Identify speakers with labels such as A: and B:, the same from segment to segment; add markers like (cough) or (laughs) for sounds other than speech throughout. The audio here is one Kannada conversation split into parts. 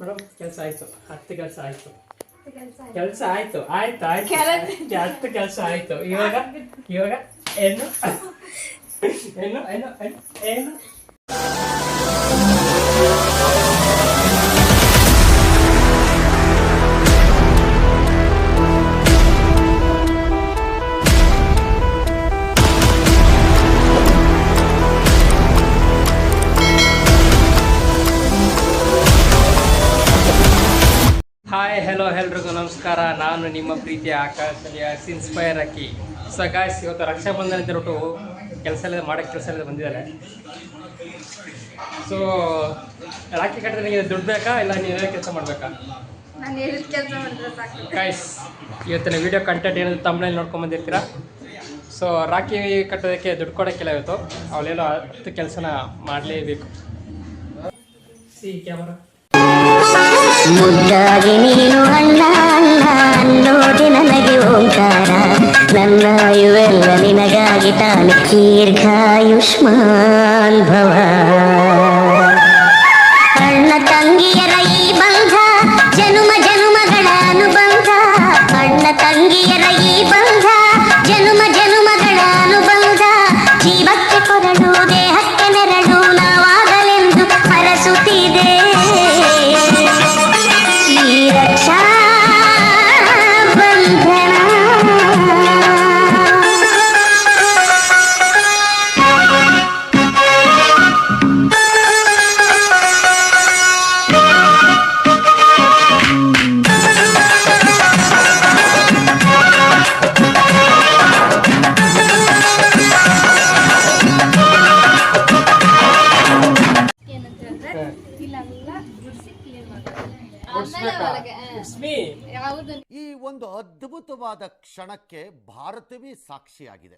A: ಮೇಡಮ್ ಕೆಲಸ ಆಯ್ತು. ಹತ್ತು ಕೆಲಸ ಆಯ್ತು.
B: ಕೆಲಸ
A: ಆಯಿತು. ಆಯ್ತು. ಆಯ್ತು ಹತ್ತು ಕೆಲಸ ಆಯ್ತು. ಇವಾಗ ಇವಾಗ ಏನು? (laughs) ಏನು ಏನು ಏನು ಏನು? ನಾನು ನಿಮ್ಮ ಪ್ರೀತಿಯ ಆಕಾಶದಲ್ಲಿ ಇನ್ಸ್ಪೈರ್ ಹಾಕಿ ಸೊ ಗಾಯ್ಸ್ ಇವತ್ತು ರಕ್ಷಾಬಂಧನ ಅಂತ ಹೇಳ್ಬಿಟ್ಟು ಕೆಲಸ ಎಲ್ಲ ಮಾಡೋಕ್ಕೆ ಕೆಲಸ ಎಲ್ಲ ಬಂದಿದ್ದಾರೆ. ಸೊ ರಾಖಿ ಕಟ್ಟಿದ್ರೆ ನಿಮಗೆ ದುಡ್ಡು ಬೇಕಾ ಇಲ್ಲ ನೀವೇ ಕೆಲಸ ಮಾಡಬೇಕಾ? ಗಾಯ್ಸ್ ಇವತ್ತಿನ ವಿಡಿಯೋ ಕಂಟೆಂಟ್ ಏನಾದರೂ ತಮ್ಮನೇಲಿ ನೋಡ್ಕೊಂಡ್ ಬಂದಿರ್ತೀರಾ? ಸೊ ರಾಖಿ ಕಟ್ಟೋದಕ್ಕೆ ದುಡ್ಡು ಕೊಡೋಕ್ಕಿಲ್ಲ ಇವತ್ತು. ಅವಳೆಲ್ಲೋ ಹತ್ತು ಕೆಲಸನ ಮಾಡಲೇಬೇಕು. ಸಿ ಕ್ಯಾಮರಾ
C: ಮುದ್ದಾಗಿ ನೀನು ಅಣ್ಣ ಅಣ್ಣ ಅನ್ನೋದೆ ನನಗೆ ಓಂಕಾರ ನನ್ನ ಇವೆಲ್ಲ ನಿನಗಾಗಿ ತಾನೆ ದೀರ್ಘಾಯುಷ್ಮಾನ್ ಭವ
D: ಅದ್ಭುತವಾದ ಕ್ಷಣಕ್ಕೆ ಭಾರತವೇ ಸಾಕ್ಷಿಯಾಗಿದೆ.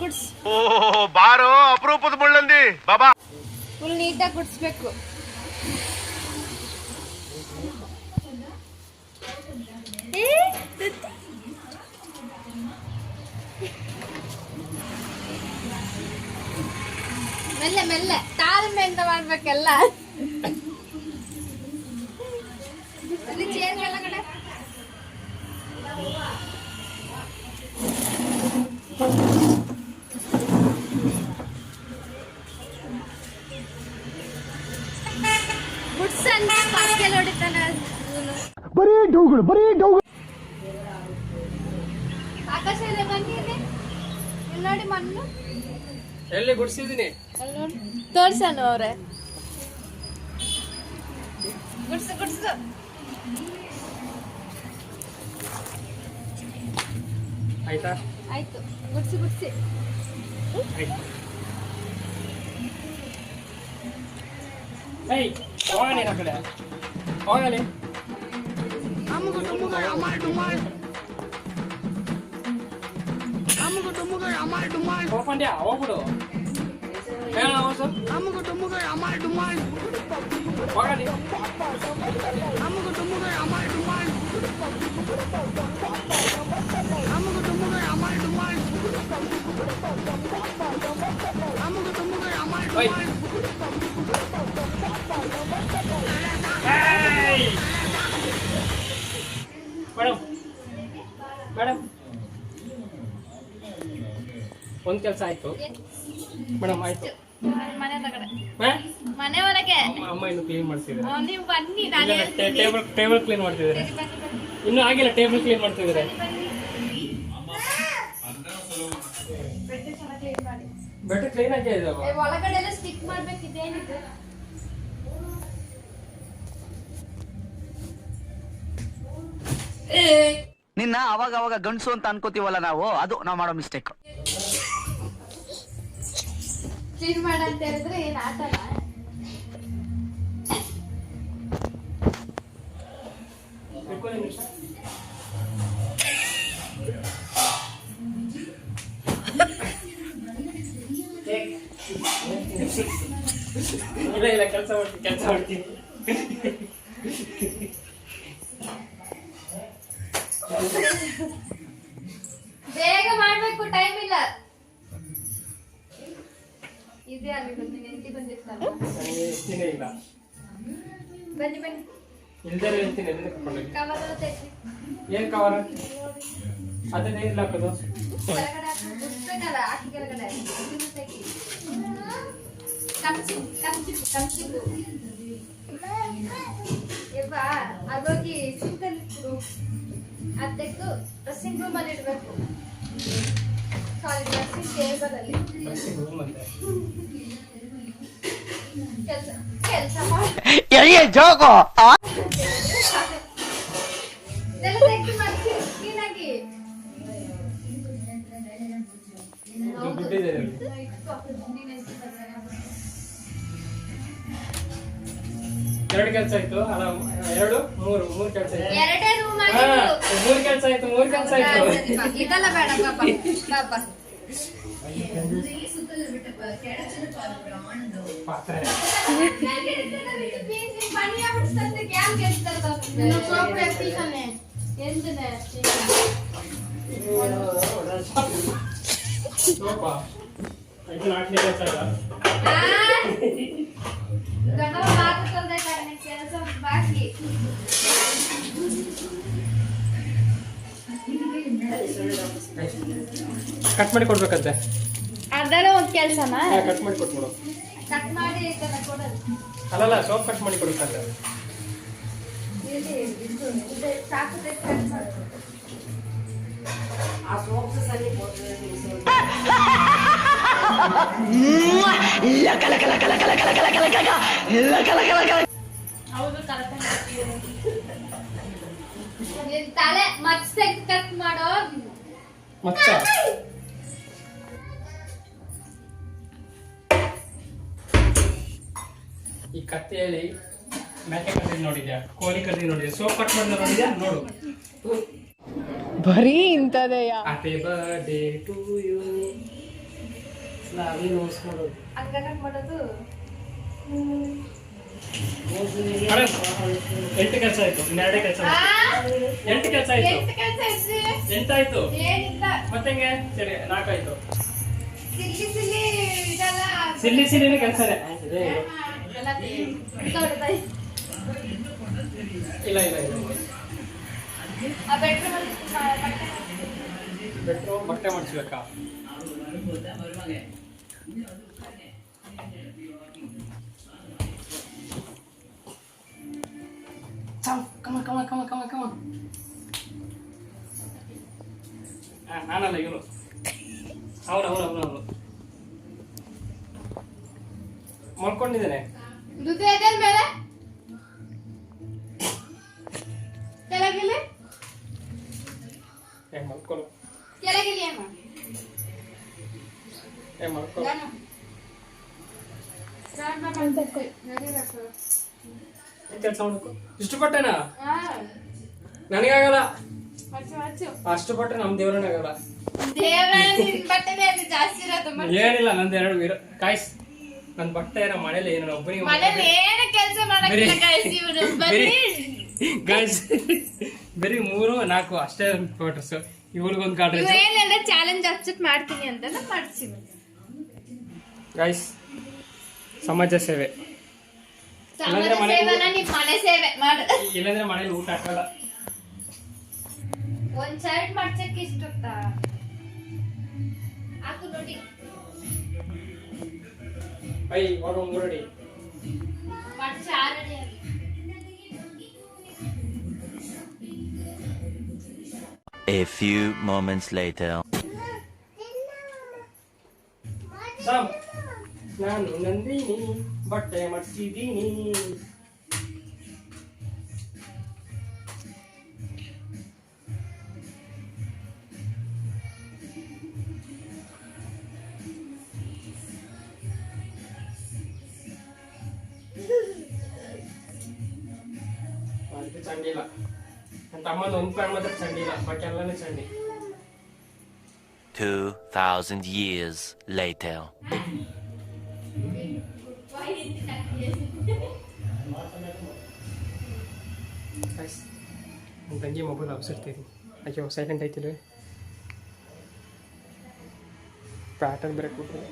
B: ಗುಡ್ಸ್
E: ಬಾರೋ ಅಪರೂಪದ ಮುಳ್ಳಂದಿ. ಬಾಬಾ.
B: ಫುಲ್ ನೀಟಾಗಿ ಗುಡಿಸ್ಬೇಕು. ಏ, ಮೆಲ್ಲೆ ಮೆಲ್ಲೆ ತಾಳ್ಮೆಯಿಂದ ಮಾಡ್ಬೇಕೆಲ್ಲ. ಬರೀ ಡೌಗಳು ಬರೀ ಡೌಗಳು. ಆಕಾಶ ಬನ್ನಿ ನೋಡಿ ಮಣ್ಣು.
A: ಎಲ್ಲಿ ಗುಡ್ಸಿದ್ದೀನಿ?
B: ನೋಡಿ ತೋರ್ಸನು ಅವ್ರೆ. ಗುಡ್ಸು ಗುಡ್ಸು.
A: ಆಯ್ತಾ?
B: ಆಯ್ತು. ಗುಡ್ಸಿ ಗುಡ್ಸಿ.
A: ಆಯ್ತು ಏಯ್ ಹೋಗಲಿ ಆ ಕಡೆ. ಹೋಗಲಿ. ಹೋಗ್ಕೊಂಡ್ಯಾ ಹೋಗ್ಬಿಡು. ಹೇಳ ಹೊಸ ಹೋಗಲಿ ಓಯ್. ಏಯ್! ಮೇಡಮ್ ಮೇಡಮ್ ಒಂದು ಕೆಲಸ ಆಯ್ತು Madam ಆಯ್ತು.
B: ಮನೆ ಒಳಗಡೆ. ಮನೆ ಒಳಗೆ.
A: ಅಮ್ಮ ಅಮ್ಮ ಇನ್ನು ಕ್ಲೀನ್ ಮಾಡ್ತಿದ್ದಾರೆ.
B: ನೀವು ಬನ್ನಿ ನಾನು
A: ಟೇಬಲ್ ಟೇಬಲ್ ಕ್ಲೀನ್ ಮಾಡ್ತಿದ್ದಾರೆ.
B: ಬನ್ನಿ, ಬನ್ನಿ.
A: ಇನ್ನೂ ಆಗಿಲ್ಲ ಟೇಬಲ್ ಕ್ಲೀನ್ ಮಾಡ್ತಿದ್ರೆ
B: ಬೆಡ್ ಚೆನ್ನಾಗಿ ಮಾಡಿ.
A: ಬೆಟ್ಟ ಕ್ಲೀನ್ ಆಗೇ
B: ಏ,
A: ಇದಾವ
B: ಒಳಗಡೆ ಎಲ್ಲ ಸ್ಟಿಕ್ ಮಾಡ್ಬೇಕು ಇದೇನಿದೆ?
F: ನಿನ್ನ ಅವಾಗ ಅವಾಗ ಗಂಡಸು ಅಂತ ಅನ್ಕೋತೀವಲ್ಲ ನಾವು? ಅದು ನಾವು ಮಾಡೋ ಮಿಸ್ಟೇಕ್
B: ಕ್ಲೀನ್ ಮಾಡ ಅಂತ ಹೇಳಿದ್ರೆ ಏನ್
A: ನಿಮಿಷ ಇಲ್ಲ ಇಲ್ಲ ಕೆಲಸ ಮಾಡ್ತೀನಿ ಕೆಲಸ ಮಾಡ್ತೀನಿ.
B: ಬೇಗ ಮಾಡ್ಬೇಕು ಟೈಮ್ ಇದೇ ಆಗಿರೋದು ನೆಂಟಿ ಬಂದಿರ್ತಾರ
A: ನನಗೆ ಇಷ್ಟಿನೇ ಇಲ್ಲ
B: ಬನ್ನಿ ಬನ್ನಿ
A: ಇಲ್ದೇ ಹೇಳ್ತೀನಿ ಎಲ್ಲಿ ಕರ್ಕೊಂಡೋಗಿ
B: ಕವರ್ ಎಲ್ಲ ತೆಗ್ಸಿ
A: ಏನ್ ಕವರ್ ಅದೇ ಇಲ್ಲ ಹಾಕೋದು
B: ಕೆಳಗಡೆ ಹಾಕು. ಉಸ್ಬೇಕಲ್ಲ ಹಾಕಿ ಕೆಳಗಡೆ ಇದನ್ನು ತೆಗಿ ಕಂಚಿ ಕಂಚಿ ಕಂಚಿದು ಇವ್ವ ಅದೋಗಿ ಸಿಂಕಲ್ಲಿ ಇಟ್ಬಿಡು ಅದ್ ತೆಗ್ದು ಡ್ರೆಸ್ಸಿಂಗ್ ರೂಮ್ ಅಲ್ಲಿ ಇಡ್ಬೇಕು ಸಾರಿ ಡ್ರೆಸ್ಸಿಂಗ್ ಕೆಲಸ ಕೆಲಸ ಇದೆಲ್ಲ ತೆಗ್ದು ಕ್ಲೀನಾಗಿ.
A: ಎರಡು ಕೆಲಸ ಆಯ್ತು. ಅಲ್ಲ ಎರಡು ಮೂರು ಮೂರು ಕೆಲಸ ಆಯ್ತು.
B: ಎರಡೇ ರೂಮ್
A: ಹಾ,
B: ಆಗಿದ್ದು
A: ಮೂರು ಕೆಲಸ ಆಯ್ತು ಮೂರು ಕೆಲಸ ಆಯ್ತು.
B: ಇದೆಲ್ಲ ಬೇಡ ಪಾಪ. ಪಾಪ.
A: ಪಾತ್ರೆ ಸೋಪ ಇದು ನಾಲ್ಕನೇ ಕೆಲಸ ಇಲ್ಲ
B: ಕೆಲಸ ಬಾಕಿ
A: ಕಟ್ ಮಾಡಿ ಕೊಡ್ಬೇಕಂತೆ.
B: ಅದನ್ನ ಒಂದು ಕೆಲಸನ?
A: ಕಟ್ ಮಾಡಿ ಕೊಟ್ಬಿಡು.
B: ಕಟ್ ಮಾಡಿ
A: ಅಲ್ಲಲ್ಲ ಸೋಪ್ ಕಟ್ ಮಾಡಿ
B: ಇದು (laughs) ತಲೆ ಮಚ್ಚ ತೆಗ್ದು ಕಟ್ ಮಾಡೋ
A: ಮಚ್ಚ? ಈ ಕತ್ತೆಯಲ್ಲಿ ಮೆಕೆ ಕತ್ತಿ ನೋಡಿದ್ಯಾ? ಕೋಳಿ ಕತ್ತಿ ನೋಡಿದ್ಯಾ? ಸೋಪ್ ಕಟ್ ಮಾಡಿ ನೋಡಿದ್ಯಾ? ನೋಡು.
G: ಬರೀ ಇಂಥದೆಯಾ?
A: ಹ್ಯಾಪಿ ಬರ್ಡೇ ಟು ಯು ನಾವೇನು ನೋಡು
B: ಹಂಗ ಕಟ್ ಮಾಡೋದು?
A: ಎಂಟು ಕೆಲಸ ಆಯ್ತು ಇನ್ನೆರಡೇ ಕೆಲಸ? ಎಂಟು ಕೆಲಸ ಆಯ್ತು.
B: ಕೆಲ್ಸ?
A: ಎಂಟಾಯ್ತು. ಮತ್ತೆ ಹೆಂಗೆ? ಸರಿ ನಾಲ್ಕಾಯ್ತು.
B: ಸಿಲ್ಲಿ
A: ಸಿಲ್ಲಿನ
B: ದೊಡ್ಡದಾಯ್ತು.
A: ಇಲ್ಲ ಇಲ್ಲ ಇಲ್ಲ.
B: ಆ
A: ಮಾಡಿಸ್ಬೇಕಾ ಕಮ ಕಮ ಕಮ ಕಮ ಕಮ ನಾನಲ್ಲ ಇವನು ಅವನು ಅವನು ಅವನು ಅವನು ಮಲ್ಕೊಂಡಿದ್ದೇನೆ.
B: ದುಡ್ಡು ಎದೆ ಮೇಲೆ? ಕೆಳಗಿಲ್ಲಿ?
A: ಏ ಮಲ್ಕೊಳ್ಳು
B: ಕೆಳಗಿಲ್ಲಿ ಅಮ್ಮ
A: ಏ ಮಲ್ಕೊಳ್ಳು
B: ನಾನು.
A: ಏನ್ ಕೆಲಸ ಮಾಡ್ಬೇಕು. ಇಷ್ಟು ನನಗಾಗಲ್ಲ. ಅಷ್ಟು ಬಟ್ಟೆ ನಮ್ಮ ದೇವ್ರನ್ನ ಆಗಲ್ಲ. ಏನಿಲ್ಲ ನಂದು ಎರಡು ಇರೋ ಕಾಯ್ಸ್ ನನ್ ಬಟ್ಟೆ ನಮ್ಮ ಮನೇಲಿ ಏನು ಒಬ್ಬನಿಗೆ ಬರೀ- ಮೂರು ನಾಲ್ಕು ಅಷ್ಟೇ ಫೋಟೋಸ್ ಇವ್ರಿಗೊಂದು
B: ಏನೆಲ್ಲ ಚಾಲೆಂಜ್ ಮಾಡ್ತೀನಿ ಅಂತ ಮಾಡ್ತೀನಿ
A: ಗಾಯ್ಸ್ ಸಮಾಜ ಸೇವೆ.
B: ಸಮಾಜ
A: ಮನೆ-
B: ಸೇವೆನ ನಿಮ್ ಮನೆ ಸೇವೆ ಮಾಡು.
A: ಇಲ್ಲಾಂದ್ರೆ ಮನೇಲಿ ಊಟ ಹಾಕಲ್ಲ.
B: ಒಂದ್ ಶರ್ಟ್ ಮಾಡ್ಸಕ್ಕೆ ಇಷ್ಟ ಹಾಕು ನೋಡಿ.
A: ಐ ಇವಾಗ ಮೂರಡಿ.
B: ಮಡ್ಚ ಆರಡಿ
H: A few moments later.
A: ಸಾಮ್ ನಾನು ನಂದಿನಿ. ಬಟ್ಟೆ ಮಡ್ಸಿದ್ದೀನಿ ಅದಕ್ಕೆ ಚಂಡಿ ಇಲ್ಲ ನನ್ನ ತಮ್ಮನ ಒಂದು ಪ್ಯಾನ್ ಮಾತ್ರ ಚಂಡಿ ಇಲ್ಲ ಬಾಕಿ ಎಲ್ಲಾನು ಚಂಡಿ
H: 2,000 years later.
A: ನನ್ನ ತಂಗಿ ಮೊಬೈಲ್ ಅವಸರ್ತೀನಿ ಅಯ್ಯೋ ಸೈಲೆಂಟ್ ಐತಿಲ್ವೇ ಪ್ಯಾಟರ್ನ್ ಬೇರೆ ಕೊಟ್ಟಿದೆ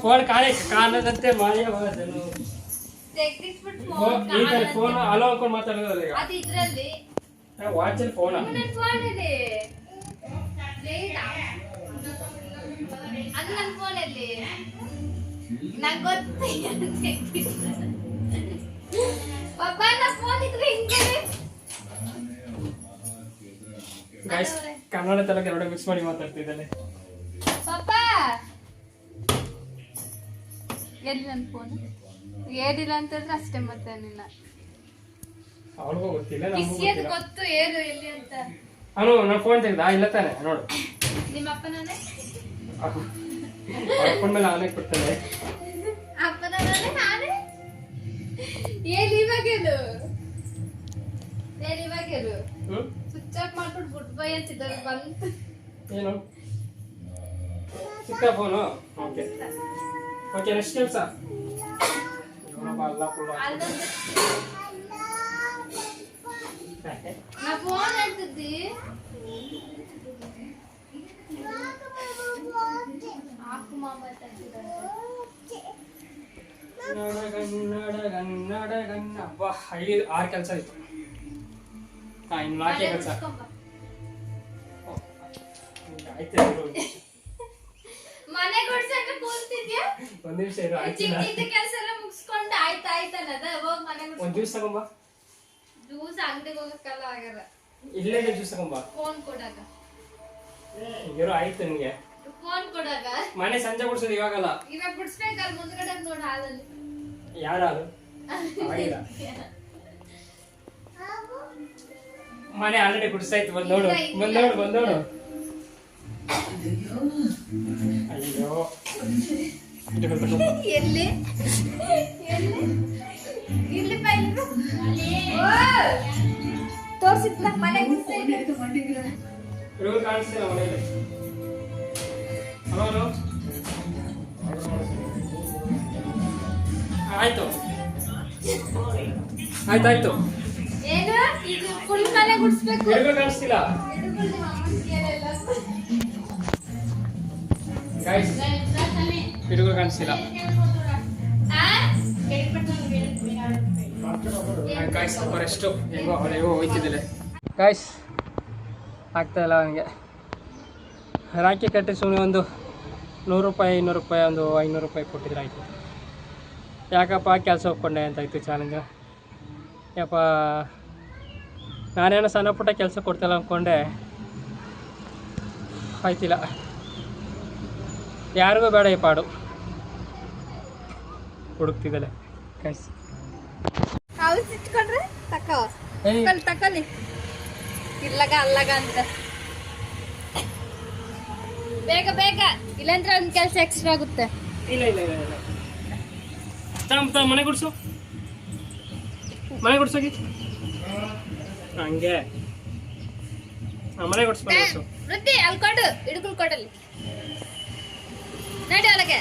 B: ಫೋನ್
A: ಕಾಣೆ ಕಾಣದಂತೆ
B: ಮಾಡಿ
A: ಫೋನ್ ಅಲೋ ಅನ್ಕೊಂಡು ಮಾತಾಡೋದು ಈಗ. ವಾಚಲ್ಲಿ ಫೋನ್
B: ಅದು ನನ್ನ ಫೋನಲ್ಲಿ ನಂಗೆ ಗೊತ್ತು ಪಾಪ ನನ್ನ ಫೋನ್ ಇದ್ರೆ ಹಿಂಗೆ
A: ಗಾಯ್ಸ್ ಕನ್ನಡ ತೆಲುಗು ಎರಡು ಮಿಕ್ಸ್ ಮಾಡಿ ಮಾತಾಡ್ತಿದ್ದಾನೆ.
B: ಎಲ್ಲಿ ನನ್ನ ಫೋನ್ ಏನಿಲ್ಲ ಅಂತಂದ್ರೆ ಅಷ್ಟೇ ಮತ್ತೆ ನಿನ್ನ
A: ಅವಳಿಗೂ ಗೊತ್ತಿಲ್ಲ
B: ಕಿಸಿಯದು ಗೊತ್ತು ಏನು ಎಲ್ಲಿ ಅಂತ.
A: ಅವನು ನನ್ನ ಫೋನ್ ತೆಗ್ದ ಇಲ್ಲ ತಾನೆ ನೋಡು.
B: ನಿಮ್ಮ ಅಪ್ಪನೇ
A: ಅಪ್ಪನ ಮೇಲೆ ಆನೆ ಕೊಡ್ತಾನೆ.
B: ಅಪ್ಪನೇ ನಾನೇ ಏನ್ ಇವಾಗೇನು? ಏನ್ ಇವಾಗೇನು?
A: ಹ್ಮ್?
B: ಸ್ವಿಚ್ ಆಫ್ ಮಾಡ್ಬಿಟ್ಟು ಗುಡ್ ಬೈ ಅಂತಿದ್ದಾರೆ ಬಂತು.
A: ಏನು? ಚಿಕ್ಕ ಫೋನು ಓಕೆ ಓಕೆ ನೆಕ್ಸ್ಟ್ ಕೆಲಸ ಐದು ಆರು ಕೆಲಸ ಆಯ್ತು. ಹಾ ಇನ್ನು ನಾಲ್ಕೇ ಕೆಲಸ. ಆಯ್ತು. ಒಂದ್ ನಿಮಿಷ ಇರು
B: ಚಿಕ್ಕ
A: ಆಯ್ತಿಲ್ಲ
B: ಚಿಕ್ಕ ಕೆಲಸ ಎಲ್ಲ ಮುಗಿಸ್ಕೊಂಡು ಆಯ್ತು ಆಯ್ತಲ್ಲ ಅದ ಹೋಗ್ ಮನೆ
A: ಒಂದ್ ಜ್ಯೂಸ್ ತಗೊಂಬ.
B: ಜ್ಯೂಸ್ ಅಂಗಡಿಗೆ ಹೋಗಕ್ಕೆಲ್ಲ ಆಗಲ್ಲ.
A: ಇಲ್ಲೇ ಜ್ಯೂಸ್ ತಗೊಂಬ.
B: ಫೋನ್ ಕೊಡಾಗ.
A: ಇರೋ ಆಯ್ತು
B: ಫೋನ್ ಕೊಡಾಗ?
A: ಮನೆ ಸಂಜೆ ಬಿಡ್ಸೋದು ಇವಾಗಲ್ಲ.
B: ಇವಾಗ ಬಿಡ್ಸ್ಬೇಕಲ್ಲ ಮುಂದ್ಗಡೆ ನೋಡ ಹಾಲಲ್ಲಿ.
A: ಯಾರು ಆಗಿಲ್ಲ ಮನೆ ಆಲ್ರೆಡಿ ಗುಡ್ಸಾಯ್ತು ಬಂದ್ ನೋಡು. ಬಂದ್ ನೋಡು ಬಂದ್ ನೋಡು.
B: ಎಲ್ಲಿ? ಎಲ್ಲಿ ಇಲ್ಲಿ ಬೈಲು ತೋರ್ಸಿದ್ನ ಮನೆ ಗುಡ್ಸೈತೆ
A: ಹುಡುಗರು ಕಾಣಿಸ್ತಿಲ್ಲ ಮನೆಯಲ್ಲಿ ಆಯ್ತು. ಆಯ್ತಾಯ್ತು.
B: ಏನು? ಇದು ಫುಲ್ ಮನೆ ಗುಡ್ಸ್ಬೇಕು.
A: ಕಾಣಿಸ್ತಿಲ್ಲ. ಹುಡುಗರು ಕಾಣಿಸ್ತಿಲ್ಲ
B: ಆ?
A: ಗಾಯ್ಸ್ ಅವರೆಷ್ಟು ಹೆಂಗೋ ಅವಳೆಗೋ ಹೋಯ್ತಿದ್ದಿಲ್ಲ ಗಾಯ್ಸ್ ಆಗ್ತಾ ಇಲ್ಲ ಅವನಿಗೆ. ರಾಕಿ ಕಟ್ಟಿ ಸುಮ್ಮನೆ ಒಂದು ನೂರು ರೂಪಾಯಿ, ಇನ್ನೂರು ರೂಪಾಯಿ, ಒಂದು ಐನೂರು ರೂಪಾಯಿ ಕೊಟ್ಟಿದ್ರೆ ಆಯಿತು. ಯಾಕಪ್ಪ, ಕೆಲಸ ಒಪ್ಕೊಂಡೆ ಅಂತ ಇತ್ತು ಚಾಲೆಂಜ್ ಯಪ್ಪ, ನಾನೇನೋ ಸಣ್ಣ ಪುಟ್ಟ ಕೆಲಸ ಕೊಡ್ತಿಲ್ಲ ಅಂದ್ಕೊಂಡೆ ಆಯ್ತಿಲ್ಲ. ಯಾರಿಗೂ ಬೇಡ ಈ ಪಾಡು. ಹುಡುಕ್ತಿದ್ದಲೆ
B: ಹೌಸ್ ಇಟ್ಕೊಂಡ್ರೆ ತಕೋ.
A: ಏಯ್.
B: ತಕೊಳ್ಳಿ ತಕೊಳ್ಳಿ. ಇಲ್ಲಗ ಅಲ್ಲಗ ಅಂತ. ಬೇಗ ಬೇಗ. ಇಲ್ಲಾಂದ್ರೆ ಒಂದ್ ಕೆಲ್ಸ ಎಕ್ಸ್ಟ್ರಾ ಆಗುತ್ತೆ.
A: ಇಲ್ಲ ಇಲ್ಲ ಇಲ್ಲ ಇಲ್ಲ. ತಮ್ಮ ತಮ್ಮ ಮನೆ ಗುಡ್ಸು. ಮನೆ ಗುಡ್ಸೋಗಿ ಹಂಗೆ. ಮನೆ
B: ವೃತ್ತಿ ಅಲ್ಲಿ ಕೊಡು. ಹಿಡ್ಕುಲ್ ಕೊಡಲ್ಲಿ ನಡಿ ಒಳಗೆ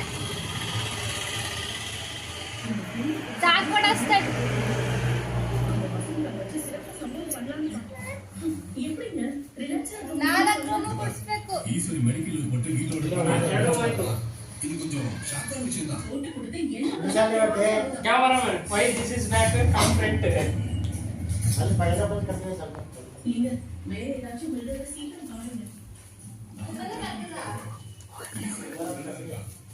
B: ಸಾಕು ಕೊಡ ಅಷ್ಟೇ ನಾಲ್ಕು ರೂಮು ಕೊಡಿಸ್ಬೇಕು
A: cameraman why this is back come front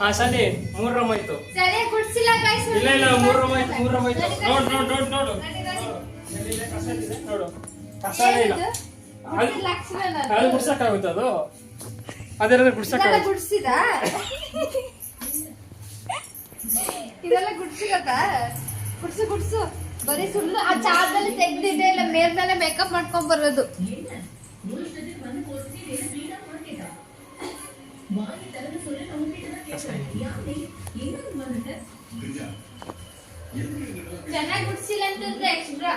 A: ಹಾ ಸರಿ ಮೂರ್ ರೂಮ್ ಆಯ್ತು
B: ಸರಿ ಗುಡ್ಸಿಲ್ಲ ಗಾಯ್ಸ್
A: ಇಲ್ಲ ಇಲ್ಲ ಮೂರ್ ರೂಮ್ ಆಯ್ತು ಮೂರ್ ರೂಮ್ ಆಯ್ತು ನೋಡ್ ನೋಡ್ ನೋಡ್ ನೋಡು. ನೋಡು. ಕಸ ಇಲ್ಲ ಅದು ಅದು. ಬಿಡ್ಸಕ್ಕಾಗುತ್ತೆ ಅದು? ಅದೆಲ್ಲ ಗುಡ್ಸಕ್ಕ
B: ಇದೆಲ್ಲ ಗುಡ್ಸಿದ? ಇದೆಲ್ಲ ಗುಡ್ಸಿರತ್ತ? ಗುಡ್ಸು ಗುಡ್ಸು. ಬರೀ ಸುಳ್ಳು. ಆ ಚಾದಲ್ಲಿ ತೆಗ್ದಿದ್ದೆ ಇಲ್ಲ ಮೇಲ್ಮೇಲೆ ಮೇಕಪ್ ಮಾಡ್ಕೊಂಡ್ ಬರೋದು. ಚೆನ್ನಾಗಿ ಗುಡ್ಸಿಲ್ಲ ಅಂತಂದ್ರೆ ಎಕ್ಸ್ಟ್ರಾ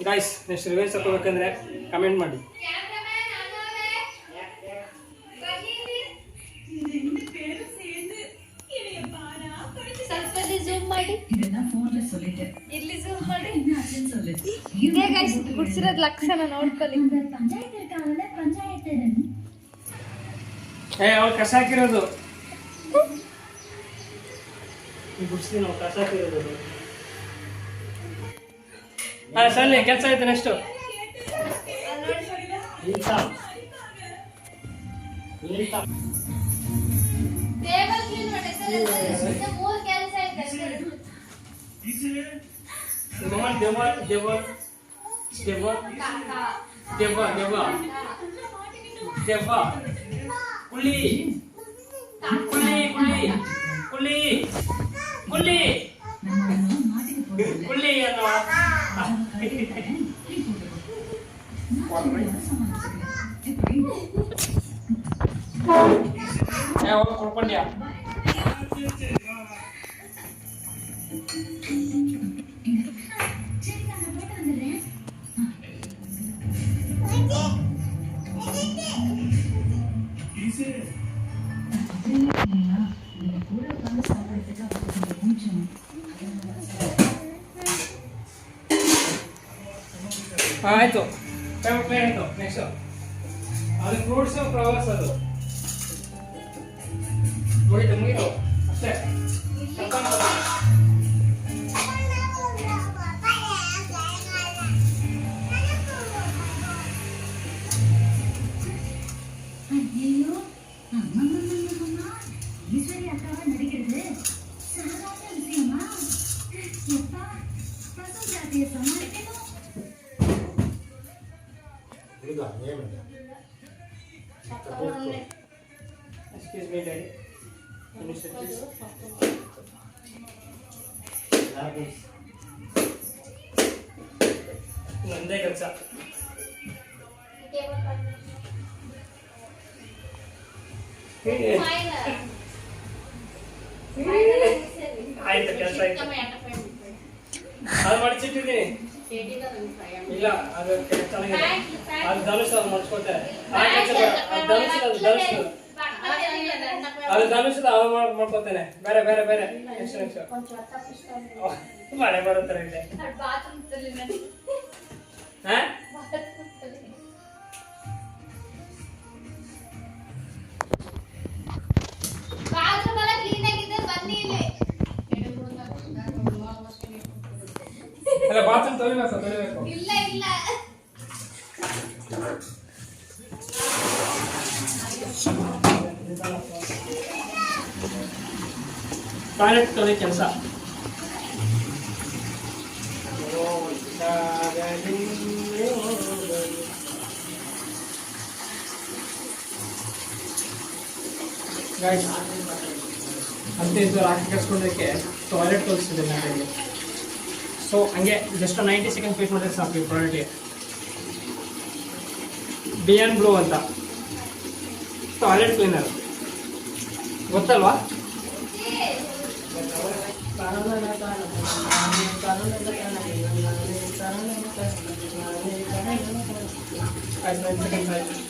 A: ಗಾಯ್ಸ್ ನೆಕ್ಸ್ಟ್ ರಿವೈಸ್ ಹಾಕೋಬೇಕಂದ್ರೆ ಕಮೆಂಟ್ ಮಾಡಿ.
B: ಸ್ವಲ್ಪ ಜೂಮ್ ಮಾಡಿ. ಇಲ್ಲಿ ಜೂಮ್ ಮಾಡಿ. ಇದೇ ಗೈಸ್ ಗುಡ್ಸಿರೋದ್ ಲಕ್ಷಣ ನೋಡ್ಕೊಳ್ಳಿ.
A: ಏ ಅವ್ರು ಕಸ ಹಾಕಿರೋದು. ಈ ಗುಡ್ಸ್ತೀನಿ ನಾವು ಕಸ ಹಾಕಿರೋದು ಹಾ ಸರಿ ಕೆಲಸ ಆಯ್ತು ನೆಕ್ಸ್ಟು
B: इंसान इंसान टेबल क्लीन होने से लेते मोर
A: कैंसिल करते इसलिए देवर देवर देवर देवर देवर देवर देवर कुली कुली कुली कुली कुली कुली अन्नवा ಹೋಗಿ ಕೊಡ್ಕೊಂಡ್ಯಾ ಹಾಂ ಅಷ್ಟೇ ಅದು ಮಡಿಚಿಟ್ಟಿದ್ದೀನಿ. ಇಲ್ಲ ಅದು ಚೆನ್ನಾಗಿದೆ ಅದು ಧನುಷ್ ಅದು ಅದು ಧನುಷ್ ಧನುಷ್ ಅದು ಅವ ಮಾಡ್ಕೊತಾನೆ ಬೇರೆ ಬೇರೆ ಬೇರೆ. ಮಳೆ ಬರುತ್ತಾರೆ ಇದೆ. ಹಾ?
B: ಬಾತ್ರೂಮ್ ಎಲ್ಲ ಕ್ಲೀನ್ ಆಗಿದೆ ಬನ್ನಿ ಇಲ್ಲಿ.
A: ಅಲ್ಲ ಬಾತ್ರೂಮ್ ತೊಳಿಬೇಕು ತೊಳಿಬೇಕು
B: ಇಲ್ಲ ಇಲ್ಲ
A: ಟಾಯ್ಲೆಟ್ ತೊಳಿ ಕೆಲಸ ಅಂತ ಇದು ರಾಕಿ ಕಟ್ಸ್ಕೊಳ್ಳೋದಕ್ಕೆ ಟಾಯ್ಲೆಟ್ ತೋರಿಸಿದೆ ನನಗೆ ಸೊ ಹಂಗೆ ಜಸ್ಟ್ ನೈಂಟಿ ಸೆಕೆಂಡ್ ಫೇಸ್ ಮಾಡಿದ್ರೆ ಸಾಕು ಈ ಪ್ರಾಡಕ್ಟ್ಗೆ ಬಿಯನ್ ಬ್ಲೂ ಅಂತ. ಟಾಯ್ಲೆಟ್ ಕ್ಲೀನರ್ ಗೊತ್ತಲ್ವಾ? ಆಯ್ತು.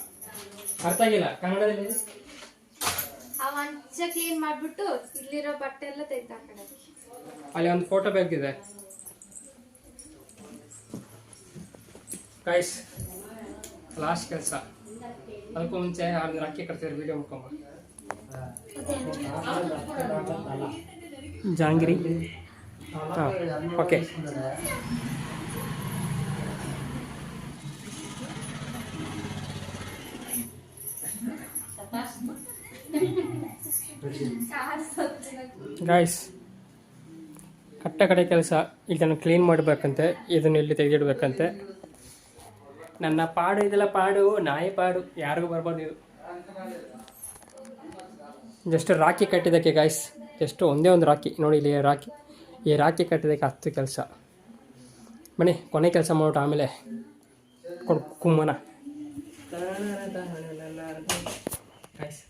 A: ಅರ್ಥ ಆಗಿಲ್ಲ? ಕನ್ನಡದಲ್ಲಿ?
B: ಕ್ಲೀನ್ ಮಾಡ್ಬಿಟ್ಟು ಇಲ್ಲಿರೋ ಬಟ್ಟೆ ಎಲ್ಲ ತೆಗ್ದು ಹಾಕೋದು
A: ಅಲ್ಲಿ ಒಂದು ಫೋಟೋ ಬೇಕಿದೆ. ಕೈಸ್ ಲಾಸ್ಟ್ ಕೆಲಸ. ಅದಕ್ಕೂ ಮುಂಚೆ ಅವ್ರನ್ನ ಅಕ್ಕಿ ಕಟ್ತೀರಿ ವಿಡಿಯೋ ಮುಖಂಬ ಜಾಂಗಿರಿ. ಹಾಂ ಓಕೆ ಗಾಯ್ಸ್ ಕಟ್ಟ ಕಡೆ ಕೆಲಸ ಇದನ್ನು ಕ್ಲೀನ್ ಮಾಡಬೇಕಂತೆ, ಇದನ್ನು ಇಲ್ಲಿ ತೆಗೆದಿಡ್ಬೇಕಂತೆ. ನನ್ನ ಪಾಡು ಇದೆಲ್ಲ ಪಾಡು, ನಾಯಿ ಪಾಡು, ಯಾರಿಗೂ ಬರ್ಬೋದು ಇದು. ಜಸ್ಟ್ ರಾಕಿ ಕಟ್ಟಿದ್ದಕ್ಕೆ ಗಾಯ್ಸ್ ಜಸ್ಟ್ ಒಂದೇ ಒಂದು ರಾಕಿ ನೋಡಿ ಇಲ್ಲಿ ರಾಕಿ ಈ ರಾಕಿ ಕಟ್ಟಿದ್ದಕ್ಕೆ ಹತ್ತು ಕೆಲಸ. ಬನ್ನಿ, ಕೊನೆ ಕೆಲಸ ಮಾಡೋಟ ಆಮೇಲೆ ಕುಮ್ಮನ. ಗಾಯ್ಸ್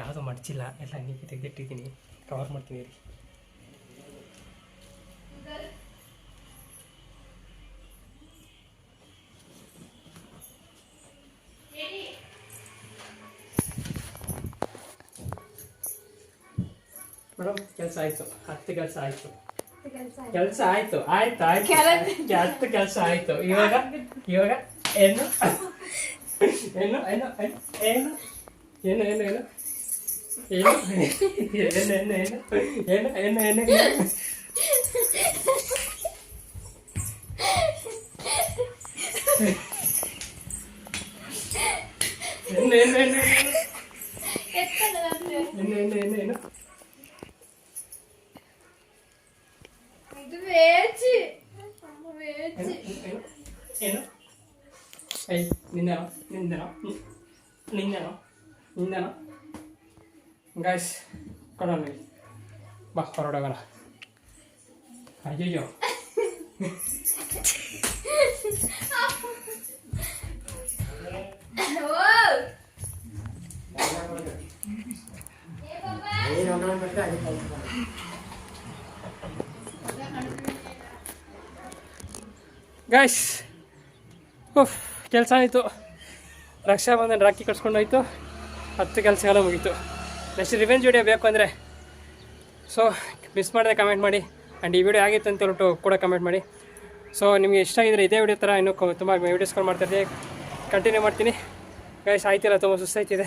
A: ಯಾವುದೂ ಮಡಚಿಲ್ಲ, ಎಲ್ಲ ನೀರಿಗೆ ತೆಗೆದಿಟ್ಟಿದ್ದೀನಿ. ಕವರ್ ಮಾಡ್ತೀನಿ ಇರಿ. ಮೇಡಮ್ ಕೆಲಸ ಆಯ್ತು. ಹತ್ತು ಕೆಲಸ ಆಯ್ತು.
B: ಕೆಲಸ
A: ಆಯ್ತು. ಆಯ್ತು ಆಯ್ತು. ಹತ್ತು ಕೆಲಸ ಆಯ್ತು. ಇವಾಗ ಇವಾಗ (laughs) ಏನು? ಏನು ಏನು ಏನು ಏನು ಏನು ಏನು? നിന്നണം നിന്നണം
B: നിന്നണം നിന്നണം guys
A: ah, (laughs) kalau nih bah kalau udah kalah. Ayo yo Guys, uff, kelsa itu, raksa mandan raki kelas kuno itu, hati kelsa kalau begitu. Next revenge video ಬೇಕು ಅಂದರೆ ಸೊ ಮಿಸ್ ಮಾಡಿದೆ ಕಮೆಂಟ್ ಮಾಡಿ ಆ್ಯಂಡ್ ಈ ವಿಡಿಯೋ ಆಗಿತ್ತು ಅಂತ ಹೇಳ್ಬಿಟ್ಟು ಕೂಡ ಕಮೆಂಟ್ ಮಾಡಿ. ಸೊ ನಿಮಗೆ ಇಷ್ಟ ಆಗಿದ್ರೆ ಇದೇ ವಿಡಿಯೋ ಥರ ಇನ್ನೂ ತುಂಬ ವೀಡಿಯೋಸ್ಗಳು ಮಾಡ್ತಾಯಿದ್ದೆ ಕಂಟಿನ್ಯೂ ಮಾಡ್ತೀನಿ. ಗೈಸ್ ಆಯ್ತಿಲ್ಲ, ತುಂಬ ಸುಸ್ತಾಯ್ತಿದೆ.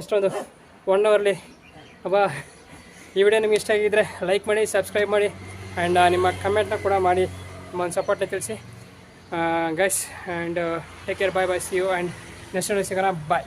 A: ಎಷ್ಟೊಂದು ಒನ್ ಅವರ್ಲಿ ಅಬ್ಬಾ, ಈ ವಿಡಿಯೋ ನಿಮ್ಗೆ ಇಷ್ಟ ಆಗಿದ್ದರೆ ಲೈಕ್ ಮಾಡಿ ಸಬ್ಸ್ಕ್ರೈಬ್ ಮಾಡಿ ಆ್ಯಂಡ್ ನಿಮ್ಮ ಕಮೆಂಟ್ನ ಕೂಡ ಮಾಡಿ ಒಂದು ಸಪೋರ್ಟ್ನ ತಿಳಿಸಿ. Guys and take care bye bye see you and next ಸಿಗೋಣ. ಬಾಯ್